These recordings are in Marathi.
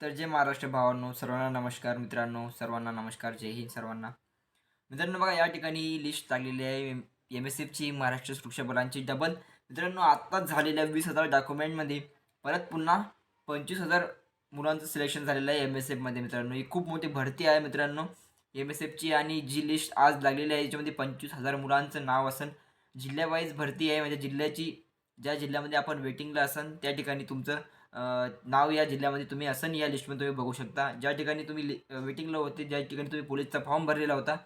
तर जे महाराष्ट्र भावांनो सर्वांना नमस्कार मित्रांनो सर्वांना नमस्कार जय हिंद सर्वांना. मित्रांनो बघा या ठिकाणी लिस्ट लागलेली आहे. एम एस एफची महाराष्ट्र सुरक्षा बलांची डबल मित्रांनो आत्ताच झालेल्या वीस हजार डॉक्युमेंटमध्ये परत पुन्हा पंचवीस हजार मुलांचं सिलेक्शन झालेलं आहे एम एस एफमध्ये मित्रांनो. ही खूप मोठी भरती आहे मित्रांनो. एम एस एफची आणि जी लिस्ट आज लागलेली आहे याच्यामध्ये पंचवीस हजार मुलांचं नाव असेल जिल्ह्यावाईज भरती आहे म्हणजे जिल्ह्याची ज्या जिल्ह्यामध्ये आपण वेटिंगला असन त्या ठिकाणी तुमचं नाव या जिल्ह्यामध्ये तुम्ही असन या लिस्टमध्ये तुम्ही बघू शकता. ज्या ठिकाणी तुम्ही लि वेटिंगला होते ज्या ठिकाणी तुम्ही पोलीसचा फॉर्म भरलेला होता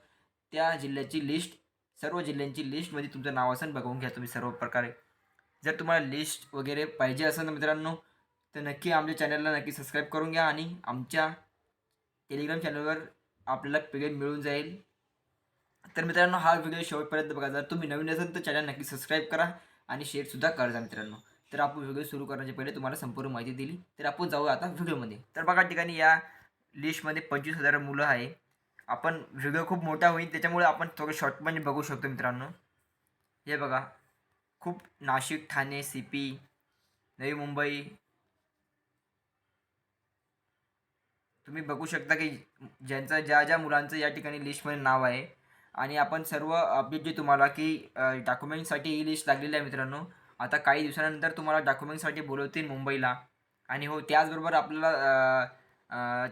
त्या जिल्ह्याची लिस्ट सर्व जिल्ह्यांची लिस्टमध्ये तुमचं नाव असं बघून घ्या तुम्ही सर्व प्रकारे. जर तुम्हाला लिस्ट वगैरे पाहिजे असेल ना मित्रांनो तर नक्की आमच्या चॅनलला नक्की सबस्क्राईब करून घ्या आणि आमच्या टेलिग्राम चॅनलवर आपल्याला पी मिळून जाईल. तर मित्रांनो हा व्हिडिओ शेवटपर्यंत बघा. जर तुम्ही नवीन असाल तर चॅनल नक्की सबस्क्राईब करा आणि शेअरसुद्धा करा मित्रांनो. तर आपण व्हिडिओ सुरू करण्याच्या पहिले तुम्हाला संपूर्ण माहिती दिली. तर आपण जाऊ आता व्हिडिओमध्ये. तर बघा ठिकाणी या लिस्टमध्ये पंचवीस हजार मुलं आहे. आपण व्हिडिओ खूप मोठा होईल त्याच्यामुळे आपण थोडं शॉर्टमध्ये बघू शकतो मित्रांनो. हे बघा खूप नाशिक ठाणे सी पी नवी मुंबई. तुम्ही बघू शकता की ज्यांचं ज्या ज्या मुलांचं या ठिकाणी लिस्टमध्ये नाव आहे. आणि आपण सर्व अपडेट देऊ तुम्हाला की डॉक्युमेंटसाठी ही लिस्ट लागलेली आहे मित्रांनो. आता काही दिवसानंतर तुम्हाला डॉक्युमेंटसाठी बोलवतील मुंबईला. आणि हो त्याचबरोबर आपल्याला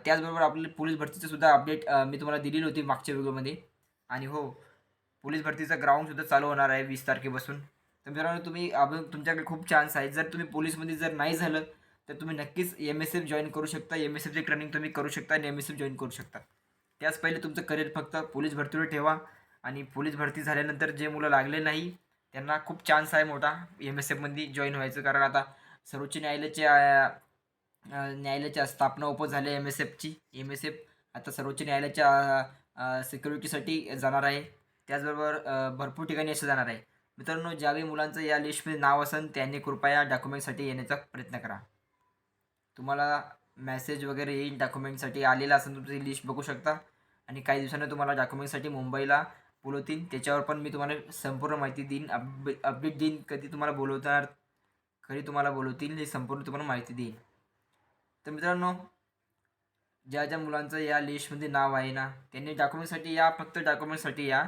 त्याचबरोबर आपल्याला पोलीस भरतीचं सुद्धा अपडेट मी तुम्हाला दिलेली होती मागच्या व्हिडिओमध्ये. आणि हो पोलीस भरतीचा ग्राउंडसुद्धा चालू होणार आहे वीस तारखेपासून. तर मित्रांनो तुम्ही आपण तुमच्याकडे खूप चान्स आहे. जर तुम्ही पोलीसमध्ये जर नाही झालं तर तुम्ही नक्कीच एम एस एफ जॉईन करू शकता. एम एस एफचे ट्रेनिंग तुम्ही करू शकता आणि एम एस एफ जॉईन करू शकता. त्याच पहिले तुमचं करिअर फक्त पोलीस भरतीवर ठेवा. आणि पोलीस भरती झाल्यानंतर जे मुलं लागले नाही त्यांना खूप चान्स आहे मोठा एम एस एफमध्ये जॉईन व्हायचं. कारण आता सर्वोच्च न्यायालयाच्या न्यायालयाच्या स्थापना ओपन झाली एम एस एफची एम एस एफ आता सर्वोच्च न्यायालयाच्या सिक्युरिटीसाठी जाणार आहे. त्याचबरोबर भरपूर ठिकाणी असं जाणार आहे. मित्रांनो ज्यावेळी मुलांचं या लिस्टमध्ये नाव असेल त्यांनी कृपया डॉक्युमेंटसाठी येण्याचा प्रयत्न करा. तुम्हाला मॅसेज वगैरे येईल डॉक्युमेंटसाठी आलेला असेल तुमची लिस्ट बघू शकता. आणि काही दिवसांनी तुम्हाला डॉक्युमेंटसाठी मुंबईला बोलवतील. त्याच्यावर पण मी तुम्हाला संपूर्ण माहिती देईन. अपडे अपडेट देईन. कधी तुम्हाला बोलवणार कधी तुम्हाला बोलवतील हे संपूर्ण तुम्हाला माहिती देईन. तर मित्रांनो ज्या ज्या मुलांचं या लिस्टमध्ये नाव आहे ना त्यांनी डॉक्युमेंटसाठी या फक्त डॉक्युमेंटसाठी या.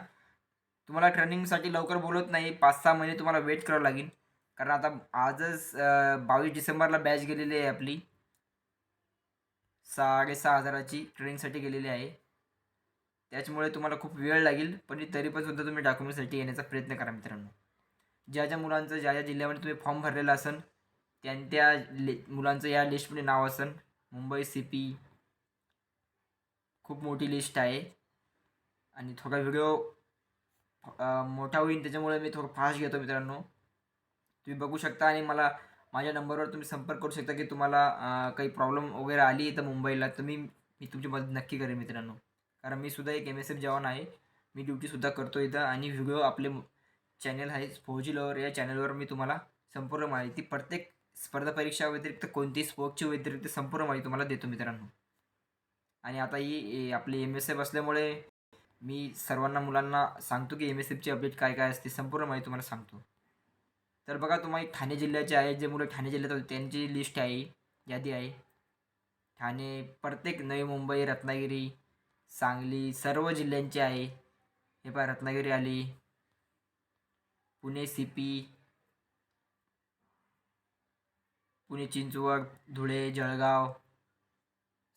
तुम्हाला ट्रेनिंगसाठी लवकर बोलवत नाही. पाच सहा महिने तुम्हाला वेट करावं लागेल. कारण आता आजच बावीस डिसेंबरला बॅच गेलेली आहे आपली. साडेसहा हजाराची ट्रेनिंगसाठी गेलेली आहे. त्याच्यामुळे तुम्हाला खूप वेळ लागेल पण तरी पण सुद्धा तुम्ही डॉक्युमेंटसाठी येण्याचा प्रयत्न करा मित्रांनो. ज्या ज्या मुलांचं ज्या ज्या जिल्ह्यामध्ये तुम्ही फॉर्म भरलेला असेल त्या त्या ले मुलांचं या लिस्टमध्ये नाव असेल मुंबई सी पी खूप मोठी लिस्ट आहे. आणि थोडा व्हिडिओ मोठा होईल त्याच्यामुळे मी थोडं फास्ट घेतो मित्रांनो. तुम्ही बघू शकता आणि मला माझ्या नंबरवर तुम्ही संपर्क करू शकता की तुम्हाला काही प्रॉब्लेम वगैरे आली तर मुंबईला तर मी मी तुमची मदत नक्की करेन मित्रांनो. कारण मी सुद्धा एक एम एस एफ जवान आहे. मी ड्युटीसुद्धा करतो इथं आणि व्हिडिओ आपले चॅनल आहे. फौजी लवर या चॅनलवर मी तुम्हाला संपूर्ण माहिती प्रत्येक स्पर्धा परीक्षा व्यतिरिक्त कोणतीही स्पोर्टची व्यतिरिक्त संपूर्ण माहिती तुम्हाला देतो मित्रांनो. आणि आता ही ही आपली एम एस एफ असल्यामुळे मी सर्वांना मुलांना सांगतो की एम एस एफची अपडेट काय काय असते संपूर्ण माहिती तुम्हाला सांगतो. तर बघा तुम्हाला ठाणे जिल्ह्याचे आहे जे मुलं ठाणे जिल्ह्यात होते त्यांची लिस्ट आहे यादी आहे. ठाणे प्रत्येक नवी मुंबई रत्नागिरी सांगली सर्व जिल्ह्यांची आहे. हे पहा रत्नागिरी आली. पुणे सिपी पुणे चिंचवड धुळे जळगाव.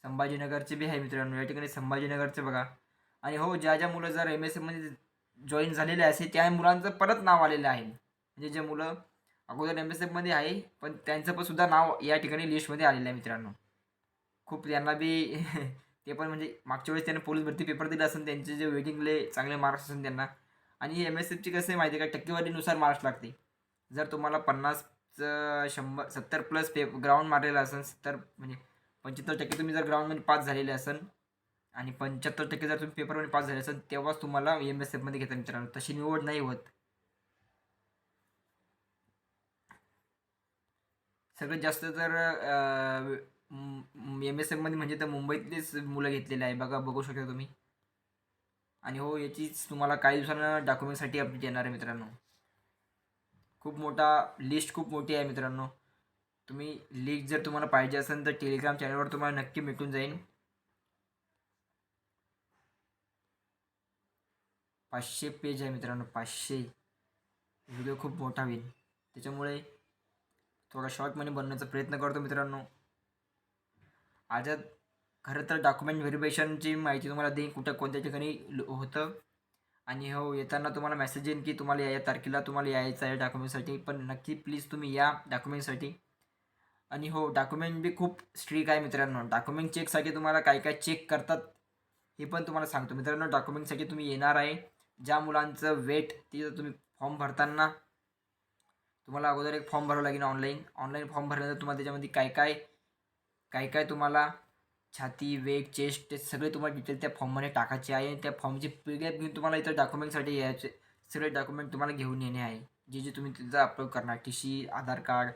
संभाजीनगरचे बी आहे मित्रांनो. या ठिकाणी संभाजीनगरचे बघा. आणि हो ज्या ज्या मुलं जर एम एस एफमध्ये जॉईन झालेले असे त्या मुलांचं परत नाव आलेलं आहे. म्हणजे जे मुलं अगोदर एम एस एफमध्ये आहे पण त्यांचं पण सुद्धा नाव या ठिकाणी लिस्टमध्ये आलेलं आहे मित्रांनो. खूप त्यांना बी ते पण म्हणजे मागच्या वेळेस त्यांनी पोलीस भरती पेपर दिला असेल त्यांचे जे वेटिंगले चांगले मार्क्स असेल त्यांना. आणि एम एस एफची कसं आहे माहिती आहे का? टक्केवारीनुसार मार्क्स लागते. जर तुम्हाला पन्नासचं शंभर सत्तर प्लस पे ग्राउंड मारलेला असेल सत्तर म्हणजे पंच्याहत्तर टक्के तुम्ही जर ग्राउंडमध्ये पास झालेले असेल आणि पंच्याहत्तर टक्के जर तुम्ही पेपरमध्ये पास झाले असेल तेव्हाच तुम्हाला एम एस एफमध्ये घेता मित्रांनो तशी निवड नाही होत. सगळ्यात जास्त तर एम एस एफमध्ये म्हणजे तर मुंबईतलेच मुलं घेतलेले आहे. बघा बघू शकता तुम्ही. आणि हो याचीच तुम्हाला काही दिवसांना डॉक्युमेंटसाठी अपडेट येणार आहे मित्रांनो. खूप मोठा लिस्ट खूप मोठी आहे मित्रांनो. तुम्ही लिस्ट जर तुम्हाला पाहिजे असेल तर टेलिग्राम चॅनलवर तुम्हाला नक्की भेटून जाईल. पाचशे पेज आहे मित्रांनो पाचशे. व्हिडिओ खूप मोठा होईल. त्याच्यामुळे थोडा शॉर्टमध्ये बनवण्याचा प्रयत्न करतो मित्रांनो. आज खरं तर डॉक्युमेंट व्हेरिफिकेशनची माहिती तुम्हाला देईन कुठं कोणत्या ठिकाणी होतं. आणि हो येताना तुम्हाला मेसेज येईन की तुम्हाला या या तारखेला तुम्हाला यायचं आहे डॉक्युमेंटसाठी पण नक्की प्लीज तुम्ही या डॉक्युमेंटसाठी आणि हो डॉक्युमेंट बी खूप स्ट्रिक आहे मित्रांनो. डॉक्युमेंट चेकसाठी तुम्हाला काय काय चेक करतात हे पण तुम्हाला सांगतो. मित्रांनो डॉक्युमेंटसाठी तुम्ही येणार आहे. ज्या मुलांचं वेट तिथं तुम्ही फॉर्म भरताना तुम्हाला अगोदर एक फॉर्म भरावा लागेल ऑनलाईन ऑनलाईन फॉर्म भरल्यानंतर तुम्हाला त्याच्यामध्ये काय काय काय काय तुम्हाला छाती वेट चेस्ट ते सगळे तुम्हाला डिटेल त्या फॉर्ममध्ये टाकायचे आहे. आणि त्या फॉर्मचे पी डी एफ घेऊन तुम्हाला इतर डॉक्युमेंटसाठी यायचे. सगळे डॉक्युमेंट तुम्हाला घेऊन येणे आहे. जे जे तुम्ही तिथं अपलोड करणार. टी सी आधार कार्ड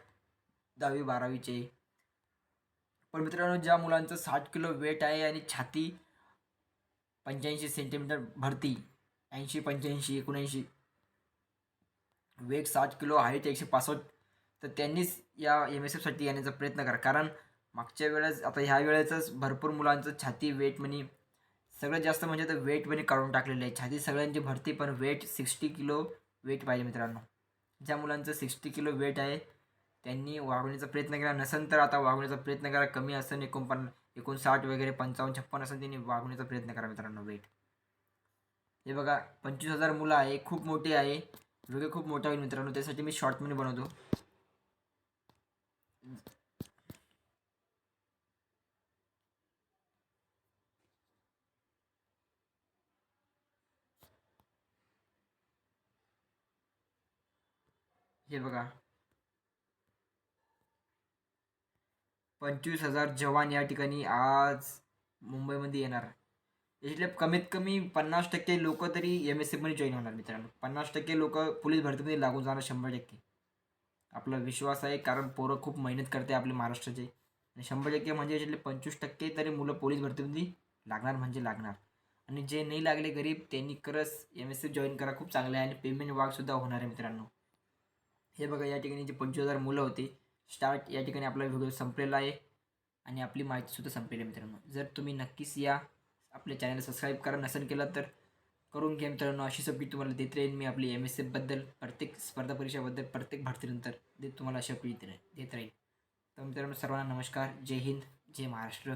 दहावी बारावीचे. पण मित्रांनो ज्या मुलांचं साठ किलो वेट आहे आणि छाती पंच्याऐंशी सेंटीमीटर भरती ऐंशी पंच्याऐंशी एकोणऐंशी वेट साठ किलो हाईट एकशे पासष्ट तर त्यांनीच या एम एस एफसाठी येण्याचा प्रयत्न करा. कारण मागच्या वेळेस आता ह्या वेळेचंच भरपूर मुलांचं छाती वेट म्हणे सगळ्यात जास्त म्हणजे तर वेट म्हणे काढून टाकलेलं आहे. छाती सगळ्यांची भरती पण वेट सिक्स्टी किलो वेट पाहिजे मित्रांनो. ज्या मुलांचं सिक्स्टी किलो वेट आहे त्यांनी वागवण्याचा प्रयत्न केला. नसेल तर आता वागवण्याचा प्रयत्न करा. कमी असेल एकोणपन्न एकोणसाठ वगैरे पंचावन्न छप्पन असेल त्यांनी वागवण्याचा प्रयत्न करा मित्रांनो वेट. हे बघा पंचवीस हजार मुलं आहे खूप मोठी आहे. व्हिडिओ खूप मोठा होईल मित्रांनो. त्यासाठी मी शॉर्टमध्ये बनवतो. हे बघा. पंचवीस हजार जवान या ठिकाणी आज मुंबईमध्ये येणार. याच्यातले कमीत कमी पन्नास टक्के लोक तरी एम एस सीमध्ये जॉईन होणार मित्रांनो. पन्नास टक्के लोक पोलीस भरतीमध्ये लागून जाणार शंभर टक्के. आपला विश्वास आहे कारण पोरं खूप मेहनत करते आपले महाराष्ट्राचे. आणि शंभर टक्के म्हणजे याच्यातले पंचवीस टक्के तरी मुलं पोलीस भरतीमध्ये लागणार म्हणजे लागणार. आणि जे नाही लागले गरीब त्यांनी खरंच एम एस सी जॉईन करा खूप चांगलं आहे. आणि पेमेंट वागसुद्धा होणार आहे मित्रांनो. हे बघा या ठिकाणी जे पंचवीस हजार मुलं होती स्टार्ट या ठिकाणी आपला व्हिडिओ संपलेला आहे आणि आपली माहितीसुद्धा संपलेली आहे मित्रांनो. जर तुम्ही नक्कीच या आपल्या चॅनल सबस्क्राईब करा नसेल केलं तर करून घ्या मित्रांनो. अशी सगळी तुम्हाला देत राहील मी आपली एम एस एफबद्दल प्रत्येक स्पर्धा परीक्षाबद्दल प्रत्येक भारतीनंतर देत तुम्हाला अशा देत राहील देत राहील तर मित्रांनो सर्वांना नमस्कार. जय हिंद जय महाराष्ट्र.